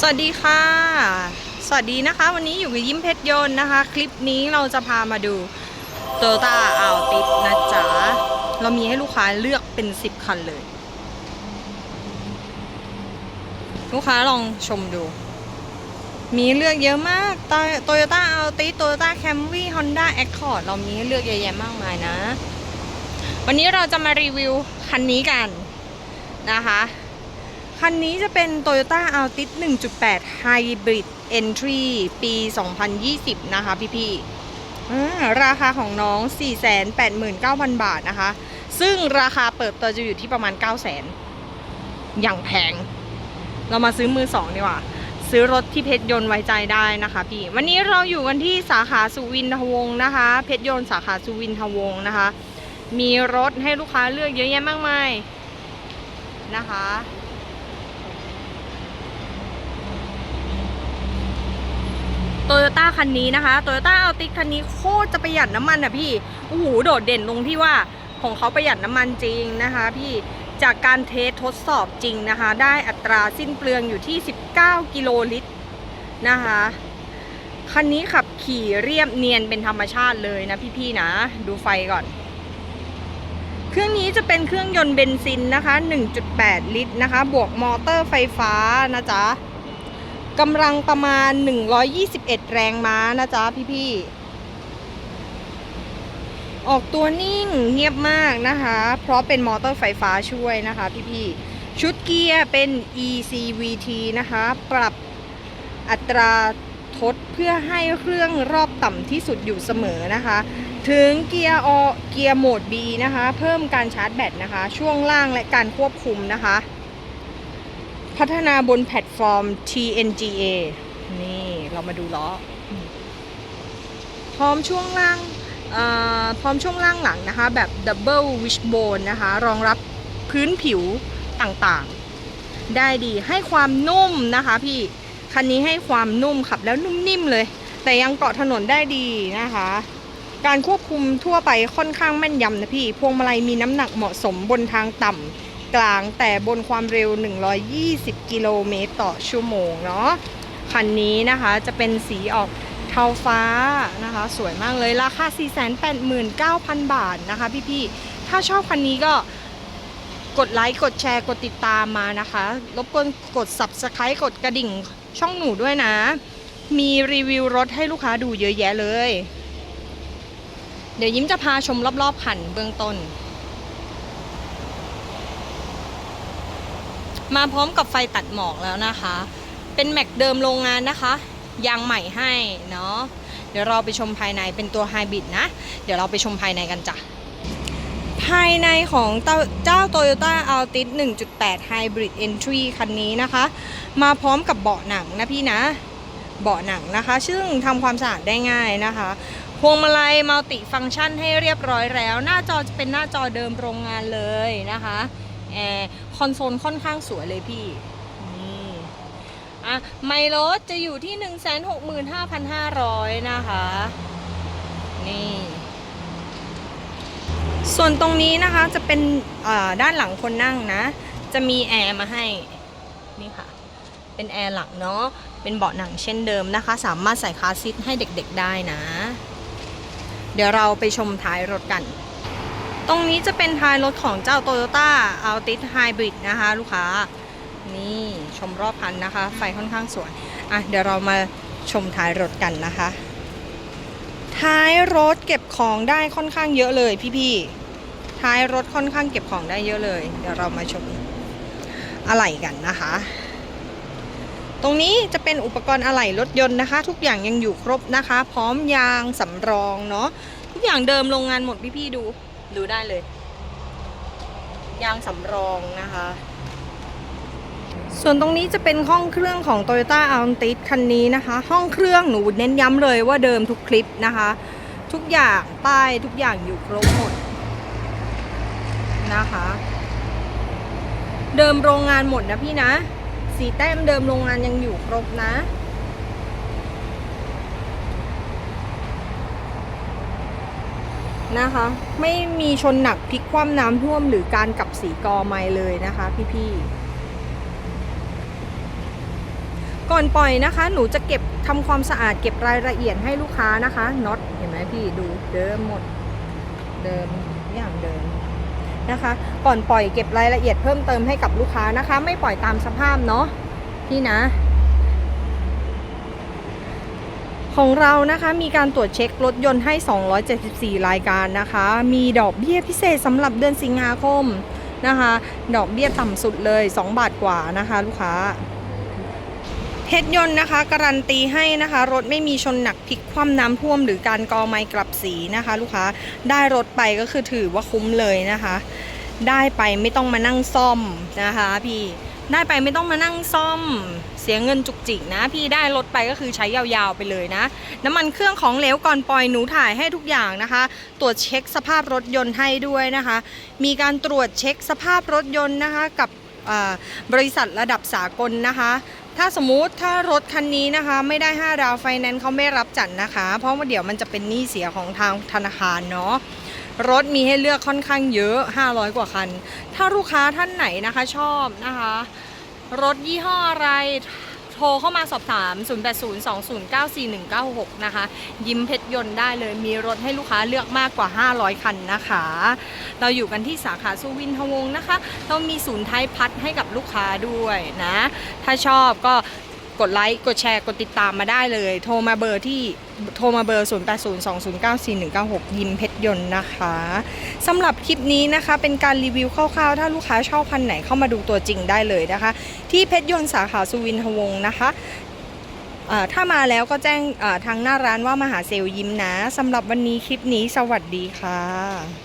สวัสดีค่ะ สวัสดีนะคะ วันนี้อยู่กับยิ้มเพชรยนต์นะคะ คลิปนี้เราจะพามาดูโตโยต้าอัลติสนะจ๊ะ เรามีให้ลูกค้าเลือกเป็น 10 คันเลย ลูกค้าลองชมดู มีเลือกเยอะมากโตโยต้าอัลติสโตโยต้าแคมรี่ฮอนด้าแอคคอร์ดเรามีให้เลือกเยอะแยะมากมายนะ วันนี้เราจะมารีวิวคันนี้กันนะคะ คันนี้จะเป็น Toyota Altis 1.8 Hybrid Entry ปี 2020 นะคะพี่ๆอ่ราคาของน้อง 489,000 บาทนะคะ ซึ่งราคาเปิดตัวจะอยู่ที่ประมาณ 900,000 อย่างแพง เรามาซื้อมือสองดีกว่า ซื้อรถที่เพชรยนต์ไว้ใจได้นะคะพี่ วันนี้เราอยู่กันที่สาขาสุวินทวงศ์นะคะ เพชรยนต์สาขาสุวินทวงศ์นะคะ มีรถให้ลูกค้าเลือกเยอะแยะมากมายนะคะ โตโยต้าคันนี้นะคะโตโยต้าเอัลติคันนี้โคตรจะประหยัดน้ำมันอะพี่โอ้โหโดดเด่นตรงที่ว่าของเขาประหยัดน้ำมันจริงนะคะ พี่จากการเทสทดสอบจริงนะคะ ได้อัตราสิ้นเปลืองอยู่ที่ 19 กิโลลิตรนะคะคันนี้ขับขี่เรียบเนียนเป็นธรรมชาติเลยนะพี่ๆนะ ดูไฟก่อน เครื่องนี้จะเป็นเครื่องยนต์เบนซินนะคะ 1.8 ลิตรนะคะ บวกมอเตอร์ไฟฟ้านะจ๊ะ กำลังประมาณ 121 แรงม้านะจ๊ะพี่ๆ ออกตัวนิ่งเงียบมากนะคะ เพราะเป็นมอเตอร์ไฟฟ้าช่วยนะคะพี่ๆ ชุดเกียร์เป็น ECVT นะคะ ปรับอัตราทดเพื่อให้เครื่องรอบต่ำที่สุดอยู่เสมอนะคะ ถึงเกียร์อเกียร์โหมด B นะคะ เพิ่มการชาร์จแบตนะคะ ช่วงล่างและการควบคุมนะคะ พัฒนาบนแพลตฟอร์ม TNGA นี่เรามาดูล้อ พร้อมช่วงล่างพร้อมช่วงล่างหลังนะคะ แบบ Double Wishbone นะคะ รองรับพื้นผิวต่างๆ ได้ดีให้ความนุ่มนะคะพี่ คันนี้ให้ความนุ่มขับแล้วนุ่มนิ่มเลย แต่ยังเกาะถนนได้ดีนะคะ การควบคุมทั่วไปค่อนข้างแม่นยำนะพี่ พวงมาลัยมีน้ำหนักเหมาะสมบนทางต่ำ กลางแต่บนความเร็ว 120 กิโลเมตรต่อชั่วโมงเนาะคันนี้นะคะจะเป็นสีออกเทาฟ้านะคะ สวยมากเลยราคา 489,000 บาทนะคะพี่ๆ ถ้าชอบคันนี้ก็กดไลค์ กดแชร์ กดติดตามมานะคะ รบกวนกด subscribe กดกระดิ่งช่องหนูด้วยนะ มีรีวิวรถให้ลูกค้าดูเยอะแยะเลย เดี๋ยวยิ้มจะพาชมรอบๆคันเบื้องต้น มาพร้อมกับไฟตัดหมอกแล้วนะคะ เป็นแม็กเดิมโรงงานนะคะ ยางใหม่ให้เนาะ เดี๋ยวเราไปชมภายในเป็นตัวไฮบริดนะ เดี๋ยวเราไปชมภายในกันจ้ะ ภายในของเจ้า Toyota Altis 1.8 Hybrid Entry คันนี้นะคะ มาพร้อมกับเบาะหนังนะพี่นะ เบาะหนังนะคะ ซึ่งทำความสะอาดได้ง่ายนะคะพวงมาลัยมัลติฟังก์ชันให้เรียบร้อยแล้ว หน้าจอจะเป็นหน้าจอเดิมโรงงานเลยนะคะ แอร์คอนโซลค่อนข้างสวยเลยพี่นี่อะไมล์รถจะอยู่ที่ 165,500 นะคะ นี่ ส่วนตรงนี้นะคะจะเป็นด้านหลังคนนั่งนะ จะมีแอร์มาให้ นี่ค่ะ เป็นแอร์หลังเนาะ เป็นเบาะหนังเช่นเดิมนะคะ สามารถใส่คาร์ซีทให้เด็กๆได้นะ เดี๋ยวเราไปชมท้ายรถกัน ตรงนี้จะเป็นท้ายรถของเจ้า Toyota Altis Hybrid นะคะ ลูกค้า นี่ชมรอบคันนะคะ ไฟค่อนข้างสวย อะ เดี๋ยวเรามาชมท้ายรถกันนะคะ ท้ายรถเก็บของได้ค่อนข้างเยอะเลยพี่ๆ ท้ายรถค่อนข้างเก็บของได้เยอะเลย เดี๋ยวเรามาชมอะไหล่กันนะคะ ตรงนี้จะเป็นอุปกรณ์อะไหล่รถยนต์นะคะ ทุกอย่างยังอยู่ครบนะคะ พร้อมยางสำรองเนาะ ทุกอย่างเดิมโรงงานหมดพี่ๆดู ดูได้เลย ยางสำรองนะคะ ส่วนตรงนี้จะเป็นห้องเครื่องของ Toyota Altis คันนี้นะคะ ห้องเครื่องหนูเน้นย้ำเลยว่าเดิมทุกคลิปนะคะ ทุกอย่างป้ายทุกอย่างอยู่ครบหมดนะคะ เดิมโรงงานหมดนะพี่นะ สีแต้มเดิมโรงงานยังอยู่ครบนะ นะคะ ไม่มีชนหนักพลิกคว่ำน้ำท่วมหรือการกลับสีกอไม้เลยนะคะพี่ๆก่อนปล่อยนะคะ หนูจะเก็บทำความสะอาดเก็บรายละเอียดให้ลูกค้านะคะน็อตเห็นไหมพี่ดูเดิมหมดเดิมอย่างเดิมนะคะ ก่อนปล่อยเก็บรายละเอียดเพิ่มเติมให้กับลูกค้านะคะ ไม่ปล่อยตามสภาพเนาะพี่นะ ของเรานะคะมีการตรวจเช็ครถยนต์ให้ 274 รายการนะคะ มีดอกเบี้ยพิเศษสำหรับเดือนสิงหาคมนะคะ ดอกเบี้ยต่ำสุดเลย 2 บาทกว่านะคะลูกค้าเพชรยนต์นะคะการันตีให้นะคะ รถไม่มีชนหนักพลิกคว่ำน้ำท่วม หรือการกอไม้กลับสีนะคะ ลูกค้าได้รถไปก็คือถือว่าคุ้มเลยนะคะ ได้ไปไม่ต้องมานั่งซ่อมนะคะพี่ได้ไปไม่ต้องมานั่งซ่อม เสียเงินจุกจิกนะ พี่ได้รถไปก็คือใช้ยาวๆไปเลยนะ น้ำมันเครื่องของเหลวก่อนปล่อยหนูถ่ายให้ทุกอย่างนะคะ ตรวจเช็คสภาพรถยนต์ให้ด้วยนะคะ มีการตรวจเช็คสภาพรถยนต์นะคะกับบริษัทระดับสากลนะคะ ถ้าสมมุติถ้ารถคันนี้นะคะ ไม่ได้ 5 ดาวไฟแนนซ์เขาไม่รับจัดนะคะ เพราะว่าเดี๋ยวมันจะเป็นหนี้เสียของทางธนาคารเนาะรถมีให้เลือกค่อนข้างเยอะ 500 กว่าคัน ถ้าลูกค้าท่านไหนนะคะชอบนะคะ รถยี่ห้ออะไรโทรเข้ามาสอบถาม 0802094196 นะคะ ยิ้มเพชรยนต์ได้เลย มีรถให้ลูกค้าเลือกมากกว่า 500 คันนะคะ เราอยู่กันที่สาขาสุวินทวงศ์นะคะเรามีศูนย์ไทยพัฒน์ให้กับลูกค้าด้วยนะ ถ้าชอบก็ กดไลค์ กดแชร์ กดติดตามมาได้เลย โทรมาเบอร์ที่โทรมาเบอร์ 0802094196 ยิมเพชรยนต์นะคะสำหรับคลิปนี้นะคะเป็นการรีวิวคร่าวๆ ถ้าลูกค้าชอบคันไหนเข้ามาดูตัวจริงได้เลยนะคะ ที่เพชรยนต์สาขาสุวินทวงศ์นะคะถ้ามาแล้วก็แจ้งทางหน้าร้านว่ามาหาเซลลยิ้มนะสำหรับวันนี้คลิปนี้สวัสดีค่ะ